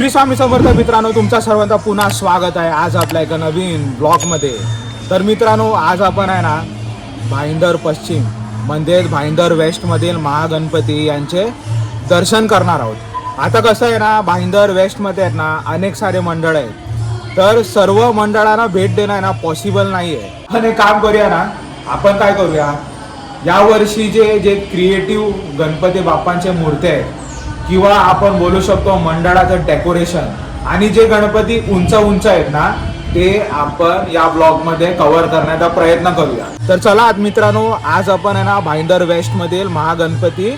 श्री स्वामी समर्थ मित्रांनो तुमचा सर्वांचा पुन्हा स्वागत आहे आज आपल्या एका नवीन ब्लॉगमध्ये. तर मित्रांनो आज आपण आहे ना भाईंदर पश्चिम म्हणजेच भाईंदर वेस्टमधील महागणपती यांचे दर्शन करणार आहोत. आता कसं आहे ना भाईंदर वेस्टमध्ये आहेत ना अनेक सारे मंडळ आहेत. तर सर्व मंडळांना भेट देणं आहे ना पॉसिबल नाही आहे पण एक काम करूया ना आपण काय करूया यावर्षीचे जे क्रिएटिव्ह गणपती बाप्पांचे मूर्ती आहेत किंवा आपण बोलू शकतो मंडळाचं डेकोरेशन आणि जे गणपती उंच उंच आहेत ना ते आपण या ब्लॉगमध्ये कव्हर करण्याचा प्रयत्न करूया. तर चला आज मित्रांनो आज आपण आहे ना भाईंदर वेस्ट मधील महागणपती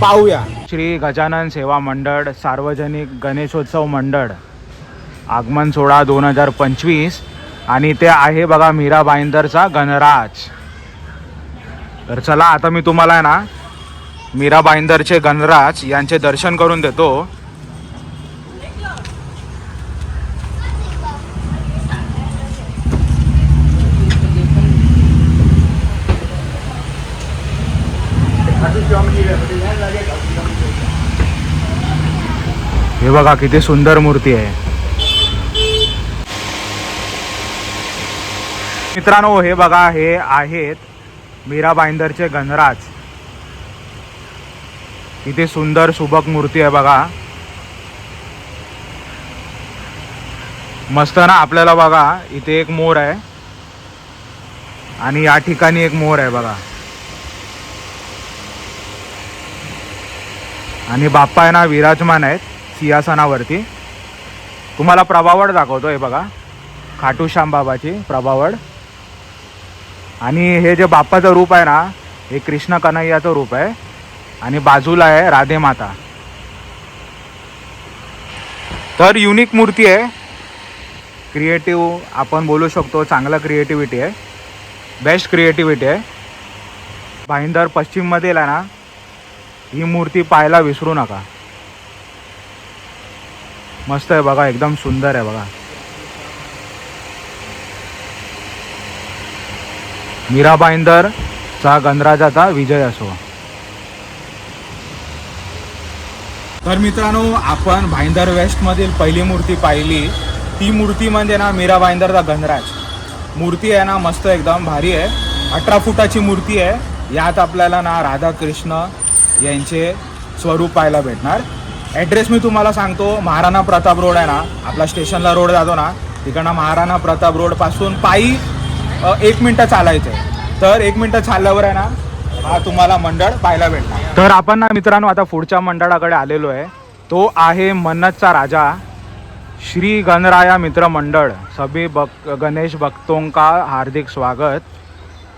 पाहूया. श्री गजानन सेवा मंडळ सार्वजनिक गणेशोत्सव मंडळ आगमन सोळा दोन हजार पंचवीस. आणि ते आहे बघा मीरा भाईंदरचा गणराज. तर चला आता मी तुम्हाला आहे ना मीरा भाईंदरचे गणराज यांचे दर्शन करून देतो. हे बघा किती सुंदर मूर्ती आहे. मित्रांनो हे बघा हे आहेत मीरा भाईंदरचे गणराज. किती सुंदर सुबक मूर्ती आहे बघा. मस्त ना आपल्याला बघा इथे एक मोर आहे. आणि या ठिकाणी एक मोर आहे बघा. आणि बाप्पा आहे ना विराजमान आहेत सिंहासनावरती. तुम्हाला प्रभावड दाखवतो हे बघा. खाटू श्याम बाबाची प्रभावड. आणि हे जे बाप्पाचं रूप आहे ना हे कृष्ण कन्हैयाचं रूप आहे. आणि बाजूला आहे राधे माता. तर युनिक मूर्ती आहे. क्रिएटिव्ह आपण बोलू शकतो चांगला क्रिएटिव्हिटी आहे. बेस्ट क्रिएटिव्हिटी आहे. भाईंदर पश्चिममधील आहे ना ही मूर्ती पाहायला विसरू नका. मस्त आहे बघा एकदम सुंदर आहे बघा. मीरा भाईंदरचा गणराजाचा विजय असो. तर मित्रांनो आपण भाईंदर वेस्ट मधील पहिली मूर्ती पाहिली. ती मूर्ती म्हणजे ना मीरा भाईंदरचा गणराज. मूर्ती आहे ना मस्त एकदम भारी आहे. अठरा फुटाची मूर्ती आहे. यात आपल्याला ना राधाकृष्ण यांचे स्वरूप पाहायला भेटणार. ॲड्रेस मी तुम्हाला सांगतो महाराणा प्रताप रोड आहे ना. आपला स्टेशनला रोड जातो ना. तिकडनं महाराणा प्रताप रोडपासून पायी एक मिनटं चालायचं आहे तर एक मिनटं चालल्यावर आहे ना हा तुम्हाला मंडळ पाहायला भेटणार. तर आपण ना मित्रांनो आता पुढच्या मंडळाकडे आलेलो आहे. तो आहे मन्नतचा राजा श्री गणराया मित्र मंडळ. सभी भक गणेश भक्तोंका हार्दिक स्वागत.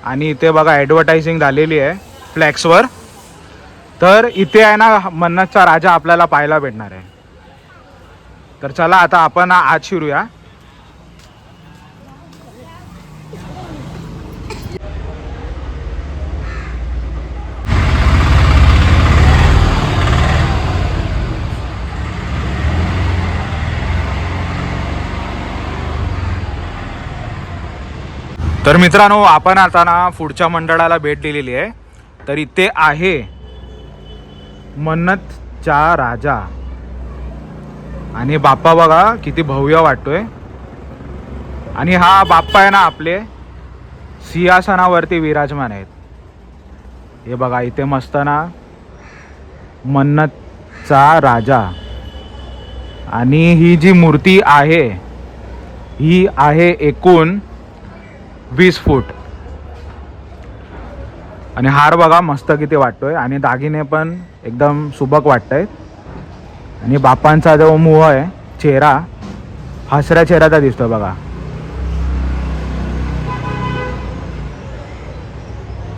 आणि इथे बघा ॲडव्हर्टायझिंग झालेली आहे फ्लॅक्सवर तर इथे आहे ना मन्नतचा राजा आपल्याला पाहायला भेटणार आहे. तर चला आता आपण आज शिरूया. तर मित्रांनो आपण आता ना पुढच्या मंडळाला भेट दिलेली आहे. तर इथे आहे मन्नतचा राजा. आणि बाप्पा बघा किती भव्य वाटतोय. आणि हा बाप्पा आहे ना आपले सिंहासनावरती विराजमान आहेत. हे बघा इथे मस्त ना मन्नतचा राजा. आणि ही जी मूर्ती आहे ही आहे एकूण वीस फूट. आणि हार बघा मस्त किती वाटतोय. आणि दागिने पण एकदम सुबक वाटत आहेत आणि बापांचा जो मुह आहे चेहरा हसऱ्या चेहऱ्याचा दिसतोय बघा.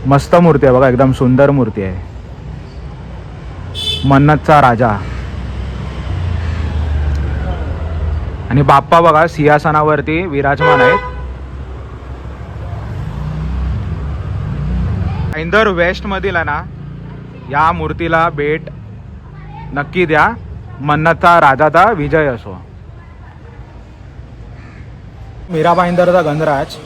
मस्त मूर्ती आहे बघा एकदम सुंदर मूर्ती आहे. मन्नतचा राजा. आणि बाप्पा बघा सिंहासनावरती विराजमान आहेत. इंदर वेस्ट मधील आहे ना या मूर्तीला भेट नक्की द्या. मन्नतचा राजाचा विजय असो. मीरा इंदरचा गणराज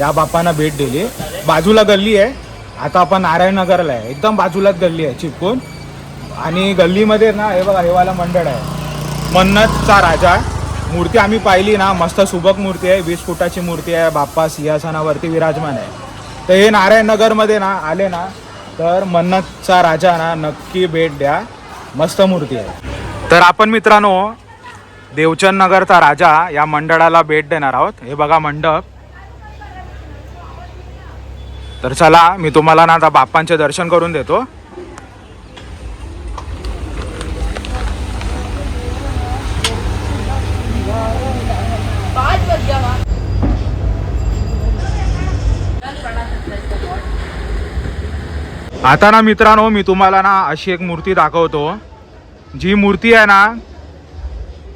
या बाप्पांना भेट दिली. बाजूला गल्ली आहे. आता आपण नारायणनगरला आहे. एकदम बाजूलाच गल्ली आहे चिपकून. आणि गल्लीमध्ये ना हे बघा हेवाला मंडळ आहे. मन्नतचा राजा. मूर्ती आम्ही पाहिली ना मस्त सुबक मूर्ती आहे. वीस फुटाची मूर्ती आहे. बाप्पा सिंहासनावरती विराजमान आहे. तर हे नारायणनगरमध्ये ना आले ना तर मन्नतचा राजा ना नक्की भेट द्या. मस्त मूर्ती आहे. तर आपण मित्रांनो देवचंद नगरचा राजा या मंडळाला भेट देणार आहोत. हे बघा मंडप. तर चला मी तुम्हाला ना आता बाप्पांचे दर्शन करून देतो. आता ना मित्रांनो मी तुम्हाला ना अशी एक मूर्ती दाखवतो. जी मूर्ती आहे ना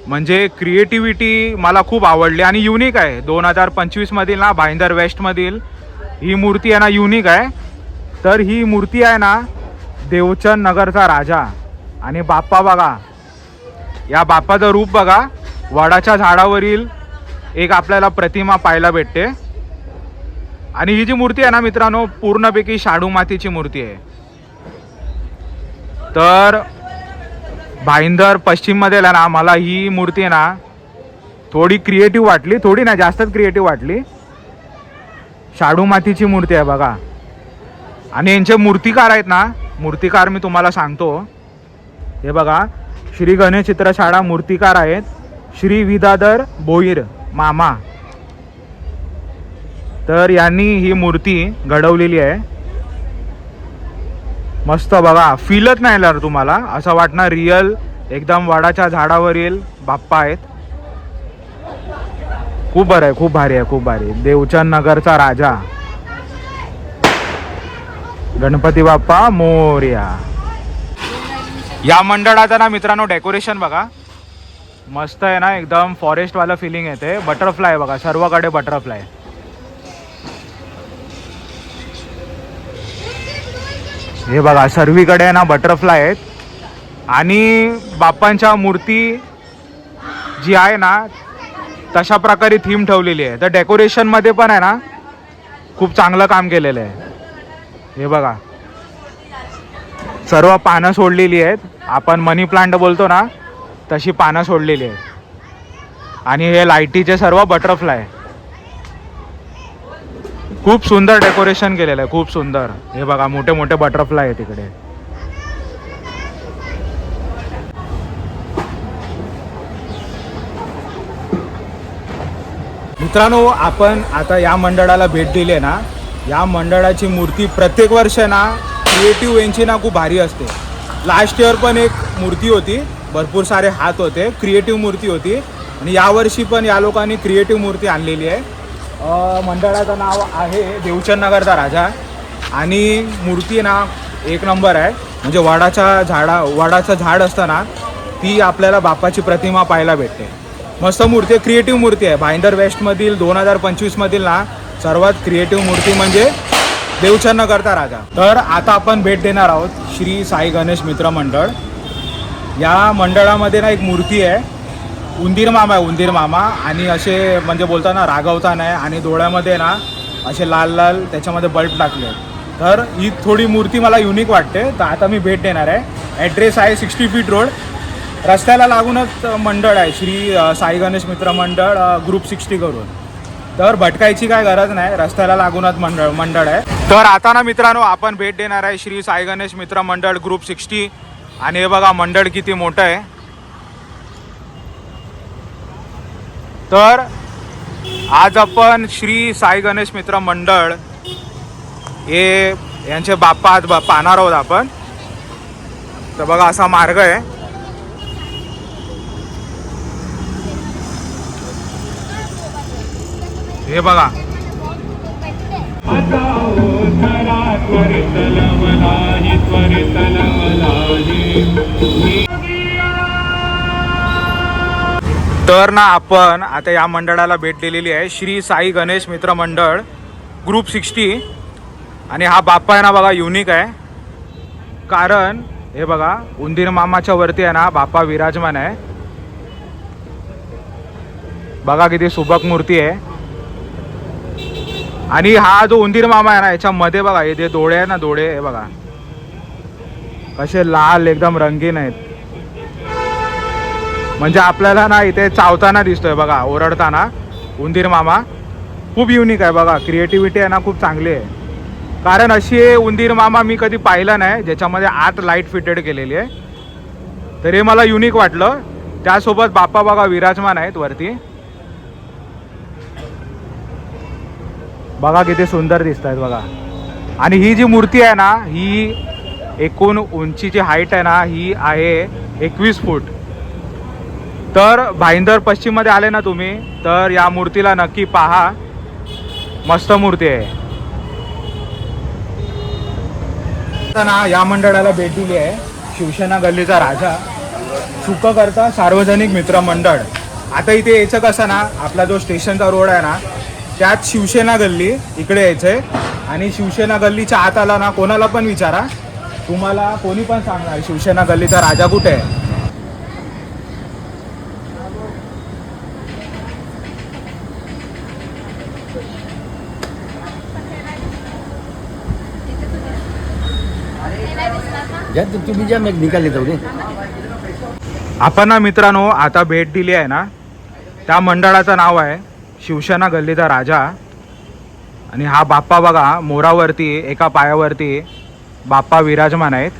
म्हणजे क्रिएटिव्हिटी मला खूप आवडली आणि युनिक आहे. दोन हजार पंचवीसमधील ना भाईंदर वेस्टमधील ही मूर्ती आहे ना युनिक आहे. तर ही मूर्ती आहे ना देवचंद नगरचा राजा. आणि बाप्पा बघा या बाप्पाचं रूप बघा वडाच्या झाडावरील एक आपल्याला प्रतिमा पाहायला भेटते. आणि ही जी मूर्ती आहे ना मित्रांनो पूर्णपैकी शाडू मातीची मूर्ती आहे. तर भाईंदर पश्चिममध्ये ना मला ही मूर्ती आहे ना थोडी क्रिएटिव्ह वाटली थोडी ना जास्तच क्रिएटिव्ह वाटली. शाडू मातीची मूर्ती आहे बघा. आणि यांचे मूर्तिकार आहेत ना मूर्तिकार मी तुम्हाला सांगतो. हे बघा श्री गणेश चित्रशाळा मूर्तिकार आहेत. श्री विदाधर बोईर मामा. तर यांनी ही मूर्ती घडवलेली आहे. मस्त बघा फीलच नाही येणार तुम्हाला. असं वाटणार रिअल एकदम वडाच्या झाडावरील बाप्पा आहेत. खूप बरं आहे खूप भारी आहे खूप भारी देवचंद नगरचा राजा. गणपती बाप्पा मोर्या. या मंडळाचं ना मित्रांनो डेकोरेशन बघा. मस्त आहे ना एकदम फॉरेस्टवालं फिलिंग येते. बटरफ्लाय बघा सर्वकडे बटरफ्लाय हे बघा सर्वीकडे ना बटरफ्लाय आहेत. आणि बाप्पांच्या मूर्ती जी आहे ना तशा प्रकारे थीम ठेवलेली आहे. तर डेकोरेशनमध्ये पण आहे ना खूप चांगलं काम केलेलं आहे. हे बघा. सर्व पानं सोडलेली आहेत. आपण मनी प्लांट बोलतो ना तशी पानं सोडलेली आहेत. आणि हे लाईटीचे सर्व बटरफ्लाय खूप सुंदर डेकोरेशन केलेलं आहे खूप सुंदर. हे बघा मोठे मोठे बटरफ्लाय आहे तिकडे मित्रांनो आपण आता या मंडळाला भेट दिली आहे ना या मंडळाची मूर्ती प्रत्येक वर्ष ना क्रिएटिव्ह यांची ना खूप भारी असते. लास्ट इयर पण एक मूर्ती होती भरपूर सारे हात होते क्रिएटिव्ह मूर्ती होती. आणि यावर्षी पण या लोकांनी क्रिएटिव्ह मूर्ती आणलेली आहे. मंडळाचं नाव आहे देवचंद नगरचा राजा. आणि मूर्ती ना एक नंबर आहे. म्हणजे वडाच्या झाडा वडाचं झाड असतं ना ती आपल्याला बाप्पाची प्रतिमा पाहायला भेटते. मस्त मूर्ती आहे क्रिएटिव्ह मूर्ती आहे. भाईंदर वेस्टमधील दोन हजार पंचवीसमधील ना सर्वात क्रिएटिव्ह मूर्ती म्हणजे देवचंद करता राजा. तर आता आपण भेट देणार आहोत श्री साई गणेश मित्र मंडळ. या मंडळामध्ये ना एक मूर्ती आहे. उंदीर मामा आहे उंदीर मामा. आणि असे म्हणजे बोलताना रागवता नाही आणि डोळ्यामध्ये ना असे लाल लाल त्याच्यामध्ये बल्ब टाकले. तर ही थोडी मूर्ती मला युनिक वाटते. तर आता मी भेट देणार आहे. ॲड्रेस आहे सिक्स्टी फीट रोड रस्त्याला लागूनच मंडळ आहे. श्री साई गणेश मित्र मंडळ ग्रुप सिक्स्टी करून. तर भटकायची काय गरज नाही. रस्त्याला लागूनच मंडळ मंडळ आहे. तर आता ना मित्रांनो आपण भेट देणार आहे श्री साई गणेश मित्र मंडळ ग्रुप सिक्स्टी आणि हे बघा मंडळ किती मोठं आहे. तर आज आपण श्री साई गणेश मित्र मंडळ हे यांचे बाप्पा आज बा- पाहणार आहोत आपण. तर बघा असा मार्ग आहे. हे बघा. तर ना आपण आता या मंडळाला भेट दिलेली आहे. श्री साई गणेश मित्र मंडळ ग्रुप सिक्स्टी आणि हा बाप्पा आहे ना बघा युनिक आहे. कारण हे बघा उंदीर मामाच्या वरती आहे ना बाप्पा विराजमान आहे. बघा किती सुबक मूर्ती आहे. आणि हा जो उंदीर मामा आहे ना याच्यामध्ये बघा हे जे डोळे आहे ना डोळे हे बघा. कसे लाल एकदम रंगीन आहेत. म्हणजे आपल्याला ना इथे चावताना दिसतोय बघा ओरडताना. उंदीर मामा खूप युनिक आहे बघा क्रिएटिव्हिटी आहे ना खूप चांगली आहे. कारण अशी उंदीर मामा मी कधी पाहिलं नाही ज्याच्यामध्ये आत लाइट फिटेड केलेली आहे. तर हे मला युनिक वाटलं. त्यासोबत बाप्पा बघा विराजमान आहेत वरती. बघा किती सुंदर दिसत आहेत बघा. आणि ही जी मूर्ती आहे ना ही एकूण उंचीची हाईट आहे ना ही आहे एकवीस फूट. तर भाईंदर पश्चिममध्ये आले ना तुम्ही तर या मूर्तीला नक्की पहा. मस्त मूर्ती आहे. ना या मंडळाला भेट दिली आहे. शिवसेना गल्लीचा राजा. करता सार्वजनिक मित्र मंडळ. आता इथे यायचं कसं ना आपला जो स्टेशनचा रोड आहे ना त्यात शिवसेना गल्ली इकडे यायचंय. आणि शिवसेना गल्लीच्या आत आला ना कोणाला पण विचारा. तुम्हाला कोणी पण सांगणार शिवसेना गल्लीचा राजा कुठे आहे? तुम्ही ज्या जाऊ दे. आपण ना मित्रांनो आता भेट दिली आहे ना? त्या मंडळाचं नाव आहे शिवसेना गल्लीचा राजा. आणि हा बाप्पा बघा मोरावरती एका पायावरती बाप्पा विराजमान आहेत.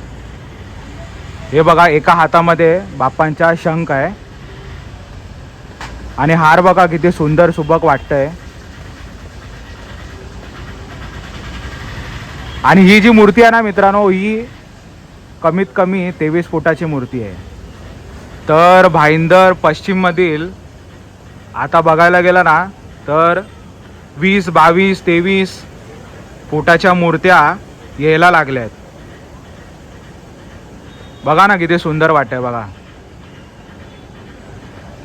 हे बघा एका हातामध्ये बाप्पांचा शंख आहे. आणि हार बघा किती सुंदर सुबक वाटतंय. आणि ही जी मूर्ती आहे ना मित्रांनो ही कमीत कमी तेवीस फुटाची मूर्ती आहे. तर भाईंदर पश्चिममधील आता बघायला गेलं ना तर वीस बावीस तेवीस फुटाच्या मूर्त्या यायला लागल्या आहेत. बघा ना किती सुंदर वाटतंय बघा.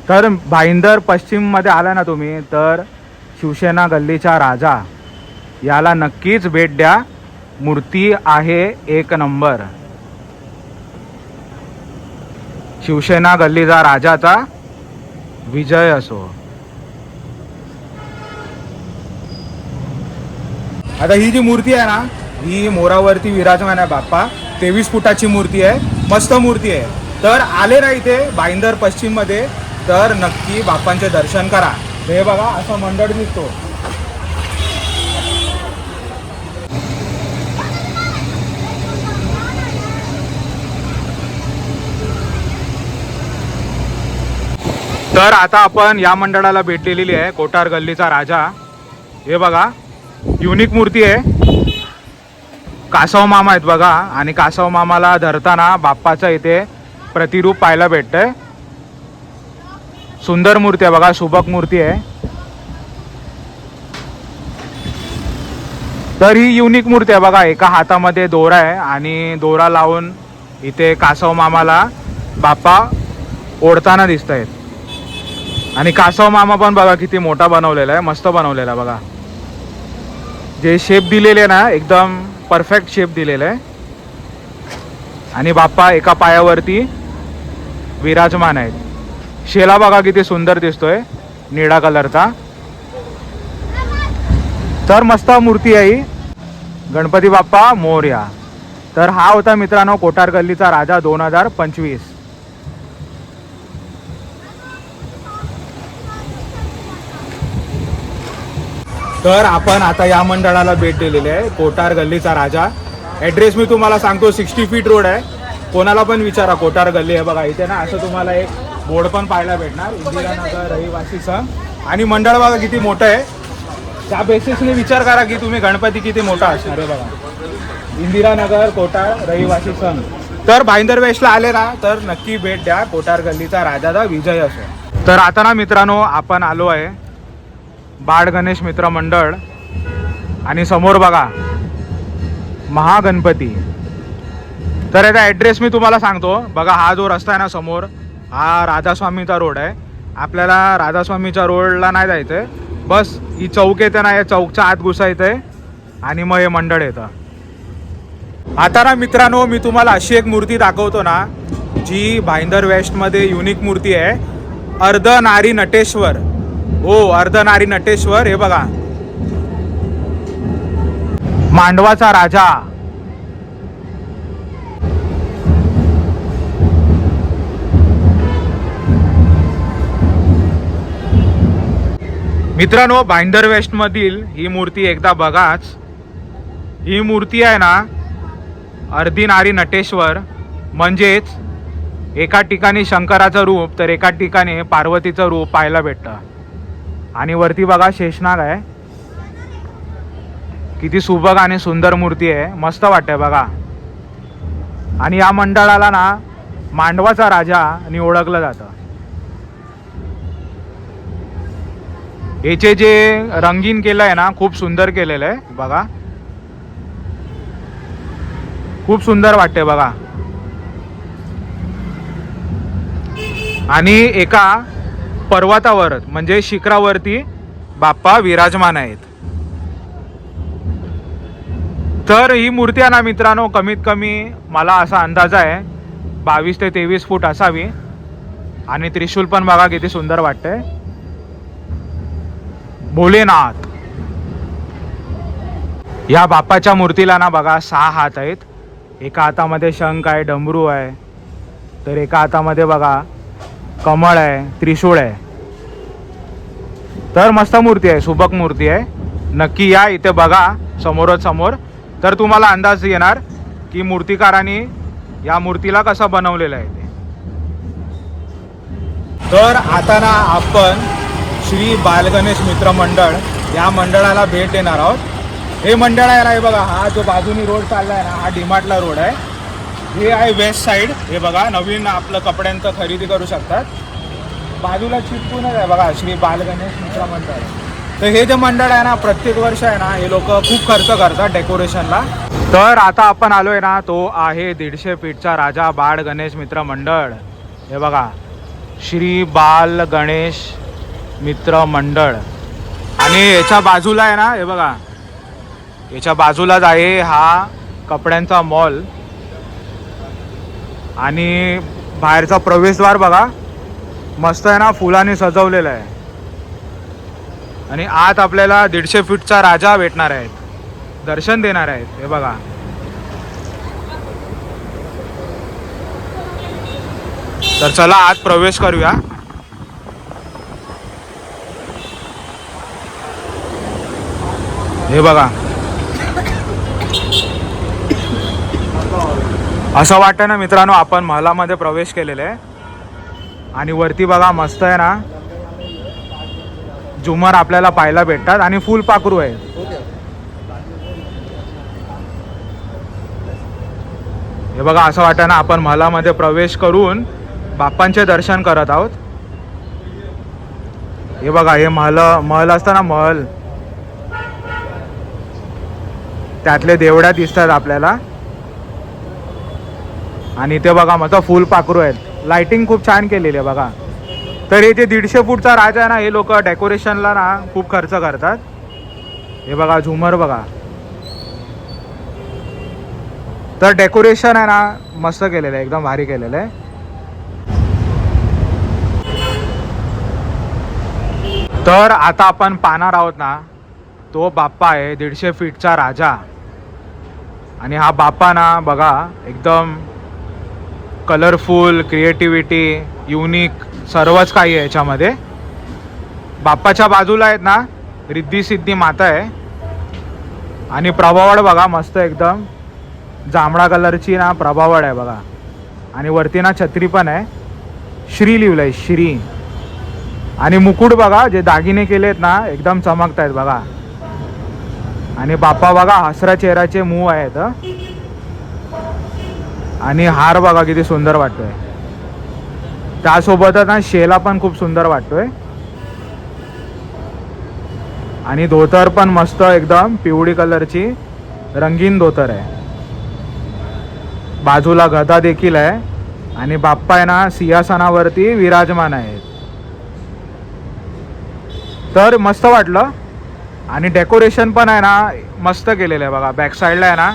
तर भाईंदर पश्चिममध्ये आला ना तुम्ही तर शिवसेना गल्लीचा राजा याला नक्कीच भेट द्या. मूर्ती आहे एक नंबर. शिवसेना गल्लीचा राजाचा विजय असो. आता ही जी मूर्ती आहे ना ही मोरावरती विराजमान आहे बाप्पा. तेवीस फुटाची मूर्ती आहे मस्त मूर्ती आहे. तर आले ना इथे भाईंदर पश्चिममध्ये तर नक्की बाप्पांचे दर्शन करा. हे बघा असं मंडळ दिसतो तर आता आपण या मंडळाला भेट दिलेली आहे. कोटार गल्लीचा राजा. हे बघा युनिक मूर्ती आहे. कासव मामा आहेत बघा. आणि कासव मामाला धरताना बाप्पाचं इथे प्रतिरूप पाहायला भेटतंय. सुंदर मूर्ती आहे बघा सुबक मूर्ती आहे. तर ही युनिक मूर्ती आहे बघा. एका हातामध्ये दोरा आहे आणि दोरा लावून इथे कासव मामाला बाप्पा ओढताना दिसत आहेत आणि कासव मामा पण बघा किती मोठा बनवलेला आहे मस्त बनवलेला आहे बघा. जे शेप दिलेले आहे ना एकदम परफेक्ट शेप दिलेला आहे. आणि बाप्पा एका पायावरती विराजमान आहेत. शेला बघा किती सुंदर दिसतोय निळा कलरचा. तर मस्त मूर्ती आहे गणपती बाप्पा मोर्या. तर हा होता मित्रांनो कोटार गल्लीचा राजा दोन हजार पंचवीस. तर आपण आता या मंडळाला भेट दिलेली आहे. कोटार गल्लीचा राजा. ॲड्रेस मी तुम्हाला सांगतो सिक्स्टी फीट रोड आहे. कोणाला पण विचारा कोटार गल्ली आहे बघा इथे ना असं तुम्हाला एक बोर्ड पण पाहायला भेटणार. इंदिरानगर रहिवासी संघ. आणि मंडळ बघा किती मोठं आहे. त्या बेसिसने विचार करा की तुम्ही गणपती किती मोठा असणार आहे बघा. इंदिरानगर कोटार रहिवासी संघ. तर भाईंदर वेशला आले ना तर नक्की भेट द्या. कोटार गल्लीचा राजाचा विजय असो. तर आता ना मित्रांनो आपण आलो आहे बाळ गणेश मित्र मंडळ आणि समोर बघा महागणपती. तर याचा ॲड्रेस मी तुम्हाला सांगतो. बघा हा जो रस्ता आहे ना समोर हा राधास्वामीचा रोड आहे. आपल्याला राधास्वामीच्या रोडला नाही जायचं आहे बस ही चौक येते ना या चौकच्या आत घुसायचं आहे आणि मग हे मंडळ येतं. आता ना मित्रांनो मी तुम्हाला अशी एक मूर्ती दाखवतो ना जी भाईंदर वेस्टमध्ये युनिक मूर्ती आहे. अर्ध नारी नटेश्वर. हो अर्धनारी नटेश्वर हे बघा. मांडवाचा राजा. मित्रांनो बाइंडर वेस्टमधील ही मूर्ती एकदा बघाच. ही मूर्ती आहे ना अर्धिनारी नटेश्वर. म्हणजेच एका ठिकाणी शंकराचं रूप तर एका ठिकाणी पार्वतीचं रूप पाहायला भेटतं. आणि वरती बघा शेषनाग आहे. किती सुबक आणि सुंदर मूर्ती आहे. मस्त वाटतंय बघा. आणि या मंडळाला ना मांडवाचा राजा आणि ओळखलं जातं. याचे जे रंगीन केलं आहे ना खूप सुंदर केलेलं आहे. बघा. खूप सुंदर वाटते बघा. आणि एका पर्वतावर म्हणजे शिखरावरती बाप्पा विराजमान आहेत. तर ही मूर्ती आहे ना मित्रांनो कमीत कमी मला असा अंदाज आहे बावीस ते तेवीस फूट असावी. आणि त्रिशूल पण बघा किती सुंदर वाटतंय. भोलेनाथ. या बाप्पाच्या मूर्तीला ना बघा सहा हात आहेत. एका हातामध्ये शंख आहे डमरू आहे. तर एका हातामध्ये बघा कमळ आहे त्रिशूळ आहे. तर मस्त मूर्ती आहे सुबक मूर्ती आहे. नक्की या इथे बघा समोरच समोर तर तुम्हाला अंदाज येणार की मूर्तिकारांनी या मूर्तीला कसं बनवलेलं आहे ते. तर आता ना आपण श्री बालगणेश मित्र मंडळ या मंडळाला भेट देणार आहोत. हे मंडळ आहे ना हे बघा हा जो बाजूनी रोड चाललाय ना हा डिमार्टला रोड आहे. हे आहे वेस्ट साईड हे बघा नवीन आपलं कपड्यांचं खरेदी करू शकतात. बाजूला चिटकूनच आहे बघा श्री बालगणेश मित्र मंडळ. तर हे जे मंडळ आहे ना प्रत्येक वर्ष आहे ना हे लोक खूप खर्च करतात डेकोरेशनला तर आता आपण आलोय ना तो आहे दीडशे फीटचा राजा बाळ गणेश मित्र मंडळ. हे बघा श्री बाल गणेश मित्र मंडळ. आणि याच्या बाजूला आहे ना हे बघा याच्या बाजूलाच आहे हा कपड्यांचा मॉल. आणि बाहेरचा प्रवेशद्वार बघा. मस्त आहे ना फुलाने सजवलेलं आहे. आणि आत आपल्याला दीडशे फीटचा राजा भेटणार आहेत दर्शन देणार आहेत. हे बघा. तर चला आत प्रवेश करूया. हे बघा. असं वाटतं ना मित्रांनो आपण महलामध्ये प्रवेश केलेला आहे. आणि वरती बघा मस्त आहे ना. झुमर आपल्याला पाहायला भेटतात आणि फुल पाखरू आहे. हे बघा असं वाटतं ना आपण महलामध्ये प्रवेश करून बाप्पांचे दर्शन करत आहोत. हे बघा हे महल महल असतं ना महल. त्यातले देवड्या दिसतात आपल्याला. आणि ते बघा मस्त फुल पाखरू आहेत. लाइटिंग खूप छान केलेली आहे बघा. तर हे जे दीडशे फूटचा राजा आहे ना हे लोक डेकोरेशनला ना खूप खर्च करतात. हे बघा झुमर बघा. तर डेकोरेशन आहे ना मस्त केलेलं आहे एकदम भारी केलेलं आहे. तर आता आपण पाहणार आहोत ना तो बाप्पा आहे दीडशे फीटचा राजा. आणि हा बाप्पा ना बघा एकदम कलरफुल क्रिएटिव्हिटी युनिक सर्वच काही आहे याच्यामध्ये. बाप्पाच्या बाजूला आहेत ना रिद्धी सिद्धी माता आहे. आणि प्रभावळ बघा मस्त एकदम. जांभळा कलरची ना प्रभावळ आहे बघा. आणि वरती ना छत्री पण आहे. श्री लिहिलंय श्री. आणि मुकुट बघा जे दागिने केलेत ना एकदम चमकत आहेत बघा. आणि बाप्पा बघा हसरा चेहऱ्याचे मूव आहेत आणि हार बघा किती सुंदर वाटतोय. त्यासोबतच ना शेला पण खूप सुंदर वाटतोय. आणि धोतर पण मस्त एकदम पिवळी कलरची. रंगीन धोतर आहे. बाजूला गदा देखील आहे. आणि बाप्पा आहे ना सिंहासनावरती विराजमान आहेत. तर मस्त वाटलं. आणि डेकोरेशन पण आहे ना मस्त केलेलं आहे बघा. बॅक साईडला आहे ना.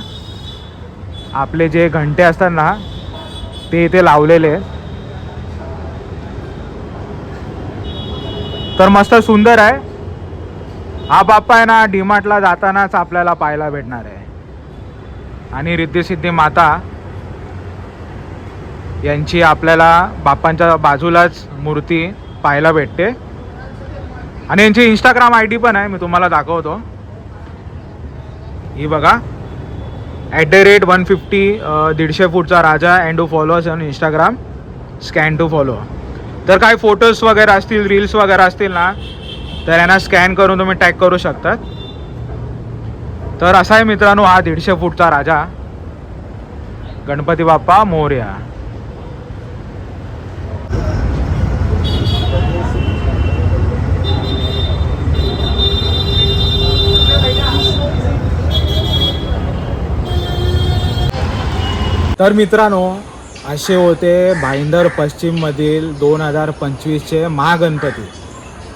आपले जे घंटे असतात ना ते इथे लावलेले तर मस्त सुंदर आहे. हा बाप्पा आहे ना डीमार्टला जातानाच आपल्याला पाहायला भेटणार आहे. आणि रिद्धिसिद्धी माता यांची आपल्याला बाप्पांच्या बाजूलाच मूर्ती पाहायला भेटते. आणि यांची इंस्टाग्राम आय डी पण आहे मी तुम्हाला दाखवतो. ही बघा. At the rate one fifty दीडशे फूटचा राजा and two followers on Instagram scan to follow तर काय फोटोज वगैरे असतील रील्स वगैरे असतील ना तर यांना स्कॅन करून तुम्ही टॅग करू शकतात. तर असा आहे मित्रांनो हा दीडशे फूटचा राजा गणपती बाप्पा मोर्या. तर मित्रांनो असे होते भाईंदर पश्चिममधील दोन हजार पंचवीसचे महागणपती.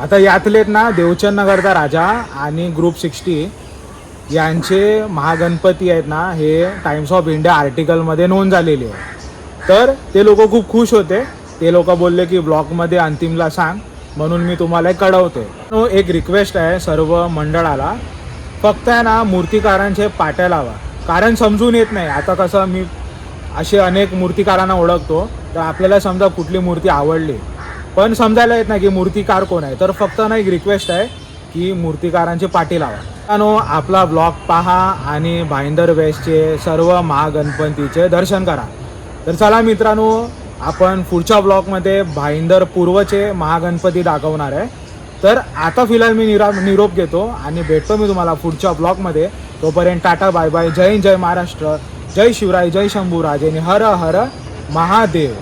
आता यातलेत ना देवचंद नगरचा राजा आणि ग्रुप सिक्स्टी. यांचे महागणपती आहेत ना हे टाइम्स ऑफ इंडिया आर्टिकलमध्ये नोंद झालेली आहे. तर ते लोक खूप खुश होते. ते लोक बोलले की ब्लॉगमध्ये अंतिमला सांग म्हणून मी तुम्हाला एक कळवते. एक रिक्वेस्ट आहे सर्व मंडळाला. फक्त आहे ना मूर्तिकारांचे पाट्या लावा. कारण समजून येत नाही. आता कसं मी असे अनेक मूर्तिकारांना ओळखतो. तर आपल्याला समजा कुठली मूर्ती आवडली. पण समजायला येत नाही की मूर्तिकार कोण आहे. तर फक्त ना एक रिक्वेस्ट आहे की मूर्तिकारांची पाठी लावा. मित्रांनो, आपला ब्लॉग पहा आणि भाईंदर वेस्टचे सर्व महागणपतीचे दर्शन करा. तर चला मित्रांनो आपण पुढच्या ब्लॉगमध्ये भाईंदर पूर्वचे महागणपती दाखवणार आहे. तर आता फिलहाल मी निरा निरोप घेतो आणि भेटतो मी तुम्हाला पुढच्या ब्लॉगमध्ये तोपर्यंत टाटा बाय बाय जय हिंद, जय महाराष्ट्र. जय शिवराय जय शंभू राजेने हर हर महादेव।